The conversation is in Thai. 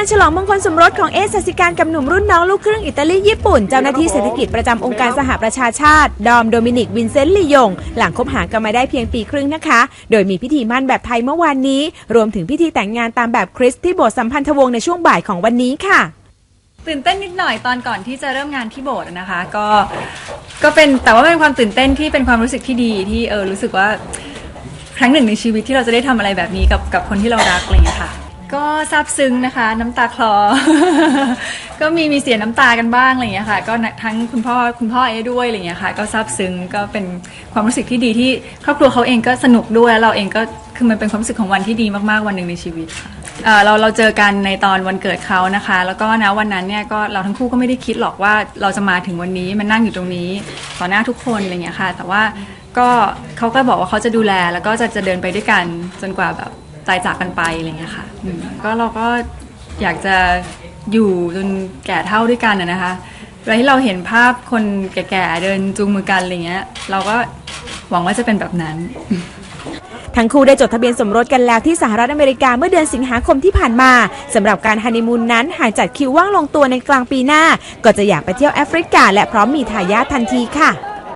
านฉลองมงคลสมรสของเอสสิการกับหนุ่มรุ่นน้องลูกครึ่งอิตาลีญี่ปุ่น เจ้าหน้าที่เศรษฐกิจประจำองค์การสหประชาชาติ ดอมโดมินิกวินเซนต์ลียง หลังคบหากันมาได้เพียงปีครึ่งนะคะ โดยมีพิธีมั่นแบบไทยเมื่อวานนี้ รวมถึงพิธีแต่งงานตามแบบคริสต์ที่โบสถ์สัมพันธวงศ์ในช่วงบ่ายของวันนี้ค่ะตื่นเต้นนิดหน่อยตอนก่อนที่จะเริ่มงานที่โบสถ์นะคะ ก็ก็เป็นแต่ว่าเป็นความตื่นเต้นที่เป็นความรู้สึกที่ดีที่เออรู้สึกว่าครั้งหนึ่งในชีวิตที่เราจะได้ทำอะไรแบบนี้กับกับคนที่เรารักอะไรอย่างเงี้ค่ะ ก็ซาบซึ้งนะคะ น้ำตาคลอ ก็มีมีเสียน้ำตากันบ้างอะไรอย่างเงี้ยค่ะ ก็ทั้งคุณพ่อคุณพ่อเอด้วยอะไรอย่างเงี้ยค่ะ ก็ซาบซึ้งก็เป็นความรู้สึกที่ดีที่ครอบครัวเขาเองก็สนุกด้วยเราเองก็คือมันเป็นความรู้สึกของวันที่ดีมากๆวันหนึ่งในชีวิตค่ะเอ่อเราเราเจอกันในตอนวันเกิดเขานะคะ แล้วก็นะวันนั้นเนี่ยก็เราทั้งคู่ก็ไม่ได้คิดหรอกว่าเราจะมาถึงวันนี้มันนั่งอยู่ตรงนี้ต่อหน้าทุกคนอะไรอย่างเงี้ยค่ะ แต่ว่าก็เขาก็บอกว่าเขาจะดูแลแล้วก็จะจะเดินไปด้วยกันจนกว่าแบบ ตายจากกันไปอะไรเงี้ยค่ะอืมก็เราก็อยากจะอยู่จนแก่เท่าด้วยกันนะนะคะเวลาที่เราเห็นภาพคนแก่ๆเดินจูงมือกันอะไรเงี้ย เราก็หวังว่าจะเป็นแบบนั้น ทั้งคู่ได้จดทะเบียนสมรสกันแล้วที่สหรัฐอเมริกาเมื่อเดือนสิงหาคมที่ผ่านมาสำหรับการฮันนีมูนนั้นหากจัดคิวว่างลงตัวในกลางปีหน้า ก็จะอยากไปเที่ยวแอฟริกา และพร้อมมีทายาททันทีค่ะ